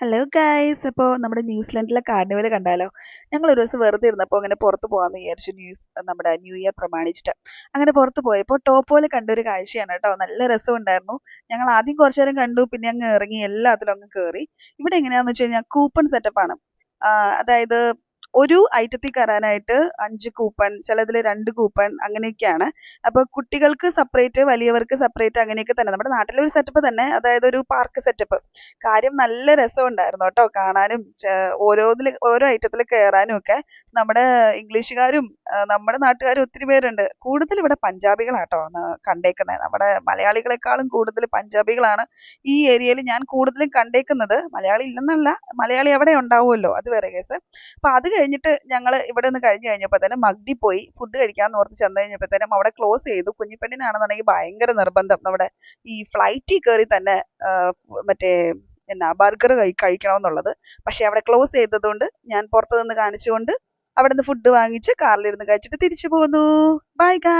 Hello guys അപ്പോൾ നമ്മുടെ ന്യൂസിലൻഡിലെ carnival കണ്ടാലോ? ഞങ്ങൾ ഒരു ദിവസം വെറുതെ ഇരുന്നപ്പോൾ അങ്ങനെ പുറത്ത് പോകാമെന്ന് വിചാരിച്ചു ന്യൂസ് നമ്മുടെ ന്യൂ ഇയർ പ്രമാണിച്ചിട്ട്. അങ്ങനെ പുറത്ത് പോയപ്പോൾ ടോപ്പോയിൽ കണ്ടൊരു കാഴ്ചയാണ് കേട്ടോ. നല്ല രസമുണ്ടായിരുന്നു. ഞങ്ങൾ ആദ്യം കുറച്ച് നേരം കണ്ടു പിന്നെ അങ്ങ് ഇറങ്ങി എല്ലാത്തിലും അങ്ങ് കയറി ഇവിടെ എങ്ങനെയാണെന്ന് വെച്ച് കഴിഞ്ഞാൽ കൂപ്പൺ ആണ്. അതായത് ഒരു ഐറ്റത്തിൽ കയറാനായിട്ട് അഞ്ച് കൂപ്പൺ ചിലതിൽ രണ്ട് കൂപ്പൺ അങ്ങനെയൊക്കെയാണ്. അപ്പോൾ കുട്ടികൾക്ക് സെപ്പറേറ്റ് വലിയവർക്ക് സെപ്പറേറ്റ് അങ്ങനെയൊക്കെ തന്നെ. നമ്മുടെ നാട്ടിലെ ഒരു സെറ്റപ്പ് തന്നെ അതായത് ഒരു പാർക്ക് സെറ്റപ്പ് കാര്യം നല്ല രസമുണ്ടായിരുന്നു കേട്ടോ കാണാനും ഓരോന്നിൽ ഓരോ ഐറ്റത്തിൽ കയറാനും ഒക്കെ. നമ്മുടെ ഇംഗ്ലീഷുകാരും നമ്മുടെ നാട്ടുകാരും ഒത്തിരി പേരുണ്ട്. കൂടുതൽ ഇവിടെ പഞ്ചാബികളാട്ടോ കണ്ടേക്കുന്നത് നമ്മുടെ മലയാളികളെക്കാളും കൂടുതൽ പഞ്ചാബികളാണ് ഈ ഏരിയയിൽ ഞാൻ കൂടുതലും കണ്ടേക്കുന്നത്. മലയാളി ഇല്ലെന്നല്ല മലയാളി അവിടെ ഉണ്ടാവുമല്ലോ. അത് വേറെ കേസ്. അപ്പൊ അത് കഴിഞ്ഞിട്ട് ഞങ്ങൾ ഇവിടെ നിന്ന് കഴിഞ്ഞ് കഴിഞ്ഞപ്പോൾ തന്നെ മഗ്ഡി പോയി ഫുഡ് കഴിക്കാമെന്ന് ഓർത്ത് ചെന്ന് കഴിഞ്ഞപ്പോഴത്തേനും അവിടെ ക്ലോസ് ചെയ്തു. കുഞ്ഞിപ്പെണ്ണിനാണെന്നുണ്ടെങ്കിൽ ഭയങ്കര നിർബന്ധം. നമ്മുടെ ഈ ഫ്ലൈറ്റിൽ കയറി തന്നെ മറ്റേ എന്നാ ബർഗർ കഴി കഴിക്കണമെന്നുള്ളത്. പക്ഷേ അവിടെ ക്ലോസ് ചെയ്തതുകൊണ്ട് ഞാൻ പുറത്തു നിന്ന് കാണിച്ചുകൊണ്ട് അവിടെ നിന്ന് ഫുഡ് വാങ്ങിച്ച് കാറിലിരുന്ന് കഴിച്ചിട്ട് തിരിച്ചു പോന്നു. ബൈ ഗാ